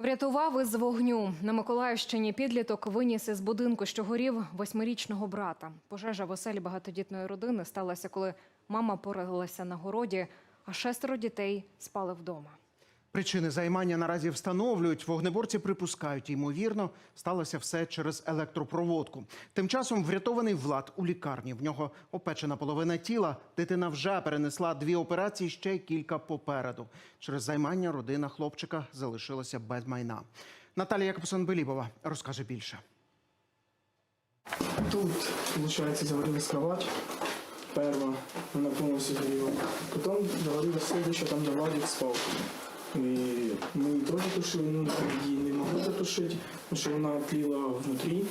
Врятував із вогню на Миколаївщині. Підліток виніс із будинку, що горів восьмирічного брата. Пожежа в оселі багатодітної родини сталася, коли мама порилася на городі, а шестеро дітей спали вдома. Причини займання наразі встановлюють. Вогнеборці припускають, ймовірно, сталося все через електропроводку. Тим часом врятований влад у лікарні. В нього опечена половина тіла. Дитина вже перенесла дві операції, ще кілька попереду. Через займання родина хлопчика залишилася без майна. Наталія Якобсон-Белібова розкаже більше. Тут, виходить, заварилась кровать. Перша, вона повністю згоріла. Потім заварилась слідча, там де Владик спав. І ми тушили, ну її не могли затушити, тому що вона тліла внутрі.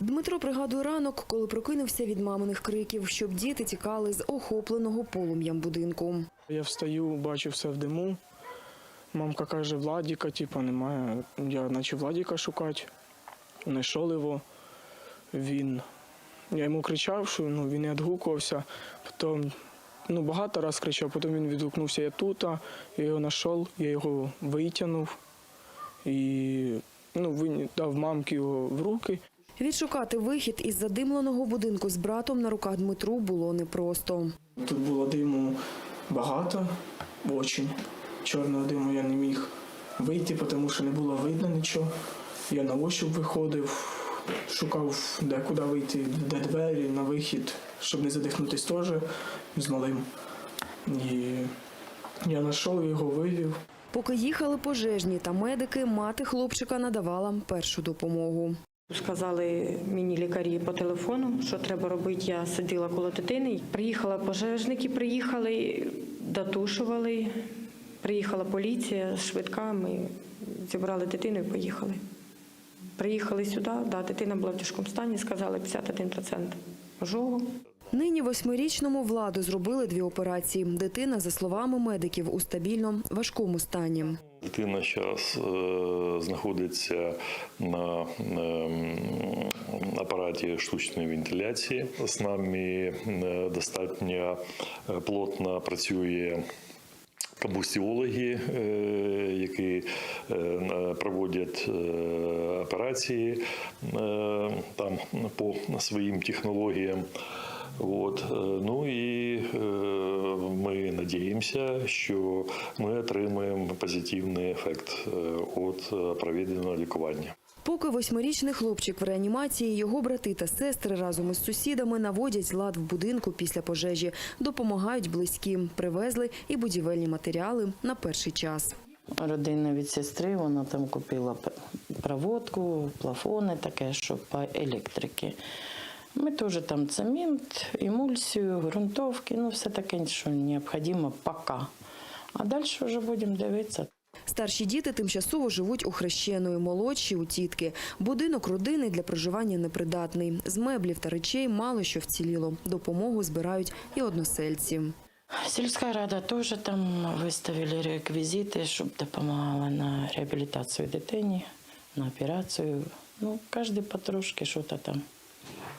Дмитро пригадує ранок, коли прокинувся від маминих криків, щоб діти тікали з охопленого полум'ям будинку. Я встаю, бачу все в диму. Мамка каже, Владіка, типу, немає. Я почав Владіка шукати, знайшов його. Він. Я йому кричав, що ну, він не відгукувався. Потім ну, багато разів кричав, потім він відгукнувся я тут, а я його знайшов, я його витягнув і ну, він дав мамки його в руки. Відшукати вихід із задимленого будинку з братом на руках Дмитру було непросто. Тут було диму багато, очень. Чорного диму я не міг вийти, тому що не було видно нічого. Я на ощуп виходив, шукав, де куди вийти, де двері, на вихід, щоб не задихнутись теж з малим. І я знайшов його, вивів. Поки їхали пожежні та медики, мати хлопчика надавала першу допомогу. Сказали мені лікарі по телефону, що треба робити. Я сиділа коло дитини. Приїхали пожежники, приїхали, дотушували. Приїхала поліція, швидка. Ми зібрали дитину і поїхали. Приїхали сюди, да, дитина була в тяжкому стані, сказали 51% ожогу. Нині восьмирічному владу зробили дві операції. Дитина, за словами медиків, у стабільно важкому стані. Дитина зараз знаходиться на ем, апараті штучної вентиляції. З нами е, достатньо е, плотно працює. Кабустіологи, е, які е, проводять е, операції там по своїм технологіям. От. Ну і ми надіємося, що ми отримаємо позитивний ефект від проведеного лікування. Поки восьмирічний хлопчик в реанімації, його брати та сестри разом із сусідами наводять лад в будинку після пожежі, допомагають близьким, привезли і будівельні матеріали на перший час. Родина від сестри, вона там купила проводку, плафони, таке, що по електрики. Ми теж там цемент, емульсію, ґрунтовки, ну все таке, що необхідно поки. А далі вже будемо дивитися. Старші діти тимчасово живуть у хрещеної, молодші у тітки. Будинок родини для проживання непридатний. З меблів та речей мало що вціліло. Допомогу збирають і односельці. Сільська рада теж там виставили реквізити, щоб допомагала на реабілітацію дитині, на операцію. Ну, кожен потрошки щось там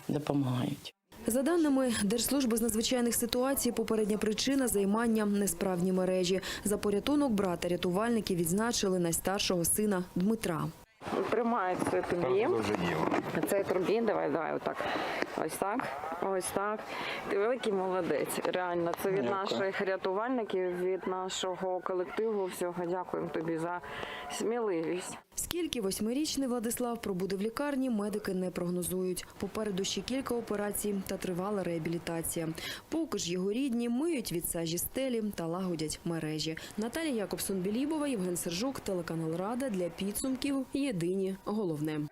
допомагають. За даними Держслужби з надзвичайних ситуацій, попередня причина займання несправні мережі. За порятунок брата рятувальники відзначили найстаршого сина Дмитра. Тримай це тобі. Це тобі, давай, давай, отак. Ось так, ось так. Ти великий молодець. Реально, це від наших рятувальників, від нашого колективу. Всього дякуємо тобі за сміливість. Скільки восьмирічний Владислав пробуде в лікарні, медики не прогнозують. Попереду ще кілька операцій та тривала реабілітація. Поки ж його рідні миють від сажі стелі та лагодять мережі. Наталія Якобсон-Білібова, Євген Сержук, телеканал Рада для підсумків. Єдині головне.